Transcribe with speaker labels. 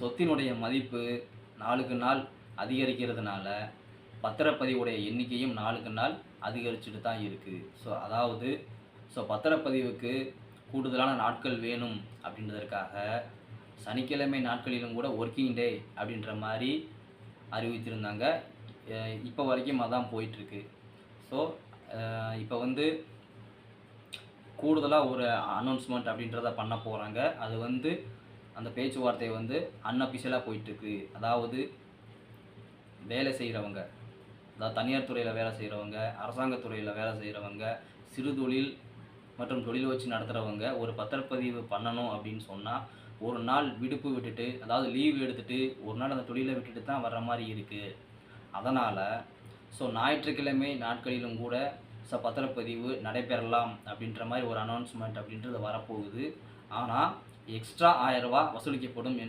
Speaker 1: சொத்தினுடைய மதிப்பு நாளுக்கு நாள் அதிகரிக்கிறதுனால பத்திரப்பதிவுடைய எண்ணிக்கையும் நாளுக்கு நாள் அதிகரிச்சுட்டு தான் இருக்குது ஸோ அதாவது ஸோ பத்திரப்பதிவுக்கு கூடுதலான நாட்கள் வேணும் அப்படின்றதற்காக சனிக்கிழமை நாட்களிலும் கூட ஒர்க்கிங் டே அப்படின்ற மாதிரி அறிவித்திருந்தாங்க. இப்போ வரைக்கும் அதான் போயிட்டுருக்கு. ஸோ இப்போ வந்து கூடுதலாக ஒரு அனௌன்ஸ்மெண்ட் அப்படின்றத பண்ண போகிறாங்க அது வந்து அந்த பேச்சுவார்த்தை வந்து அன்அபிஷியலாக போயிட்டுருக்கு. அதாவது வேலை செய்கிறவங்க அதாவது தனியார் துறையில் வேலை செய்கிறவங்க அரசாங்கத் துறையில் வேலை செய்கிறவங்க சிறு தொழில் மற்றும் தொழில் வச்சு நடத்துகிறவங்க ஒரு பத்திரப்பதிவு பண்ணணும் அப்படின்னு சொன்னால் ஒரு நாள் விடுப்பு விட்டுட்டு அதாவது லீவ் எடுத்துகிட்டு ஒரு நாள் அந்த தொழிலை விட்டுட்டு தான் வர்ற மாதிரி இருக்குது அதனால் ஸோ ஞாயிற்றுக்கிழமை நாட்களிலும் கூட ஸோ பத்திரப்பதிவு நடைபெறலாம் அப்படின்ற மாதிரி ஒரு அனௌன்ஸ்மெண்ட் அப்படின்றது வரப்போகுது. ஆனால் எக்ஸ்ட்ரா ஆயிரம் ரூபா வசூலிக்கப்படும்